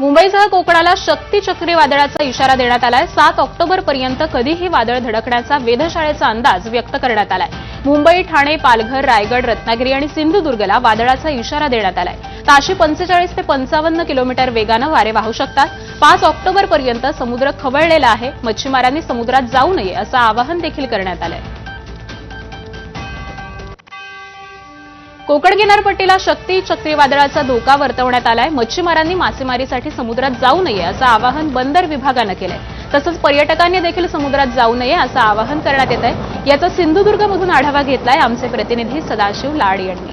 मुंबईसह कोकणाला शक्ती चक्रीवादळाचा इशारा देण्यात आलाय. सात ऑक्टोबरपर्यंत कधीही वादळ धडकण्याचा वेधशाळेचा अंदाज व्यक्त करण्यात आलाय. मुंबई ठाणे पालघर रायगड रत्नागिरी आणि सिंधुदुर्गला वादळाचा इशारा देण्यात आलाय. ताशी पंचेचाळीस ते पंचावन्न किलोमीटर वेगानं वारे वाहू शकतात. पाच ऑक्टोबरपर्यंत समुद्र खवळलेला आहे. मच्छीमारांनी समुद्रात जाऊ नये असं आवाहन देखील करण्यात आलंय. कोकण किनारपट्टीला शक्ती चक्रीवादळाचा धोका वर्तवण्यात आलाय. मच्छीमारांनी मासेमारीसाठी समुद्रात जाऊ नये असं आवाहन बंदर विभागानं केलंय. तसंच पर्यटकांनी देखील समुद्रात जाऊ नये असं आवाहन करण्यात येत आहे याचा सिंधुदुर्गमधून आढावा घेतलाय आमचे प्रतिनिधी सदाशिव लाड यांनी.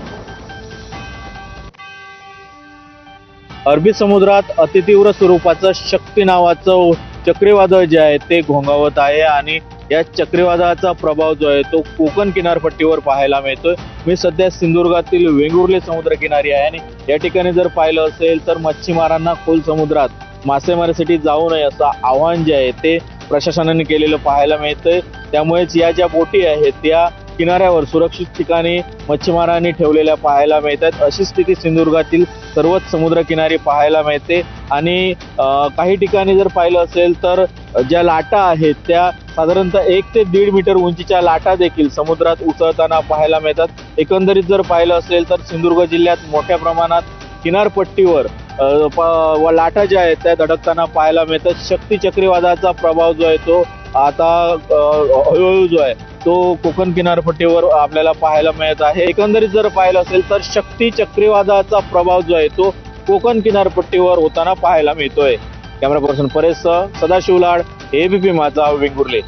अरबी समुद्रात अतितीव्र स्वरूपाचं शक्ती नावाचं चक्रीवादळ जे आहे ते घोंगावत आहे आणि या चक्रीवादळाचा प्रभाव जो आहे तो कोकण किनारपट्टीवर पाहायला मिळतोय. मी सध्या सिंधुदुर्गातील वेंगुर्ले समुद्रकिनारी आहे आणि या ठिकाणी जर पाहिलं असेल तर मच्छीमारांना खोल समुद्रात मासेमारीसाठी जाऊ नये असं आव्हान जे आहे ते प्रशासनाने केलेलं पाहायला मिळतंय. त्यामुळेच या ज्या बोटी आहेत त्या किनाऱ्यावर सुरक्षित ठिकाणी मच्छीमारांनी ठेवलेल्या पाहायला मिळतात. अशी स्थिती सिंधुदुर्गातील सर्वच समुद्रकिनारी पाहायला मिळते. आणि काही ठिकाणी जर पाहिलं असेल तर ज्या लाटा आहेत त्या साधारणतः एक ते दीड मीटर उंचीच्या लाटा देखील समुद्रात उसळताना पाहायला मिळतात. एकंदरीत जर पाहिलं असेल तर सिंधुदुर्ग जिल्ह्यात मोठ्या प्रमाणात किनारपट्टीवर प- व लाटा ज्या आहेत त्या धडकताना पाहायला मिळतात. शक्ती चक्रीवादाचा प्रभाव जो आहे तो आता हळूहळू जो आहे तो कोकण किनारपट्टीवर आपल्याला पाहायला मिळत आहे. एकंदरीत जर पाहिलं असेल तर शक्ती चक्रीवादळाचा प्रभाव जो आहे तो कोकण किनारपट्टीवर होताना पाहायला मिळतोय. Camera person Paresh Sadashiv Lad ABP Majha Vengurle.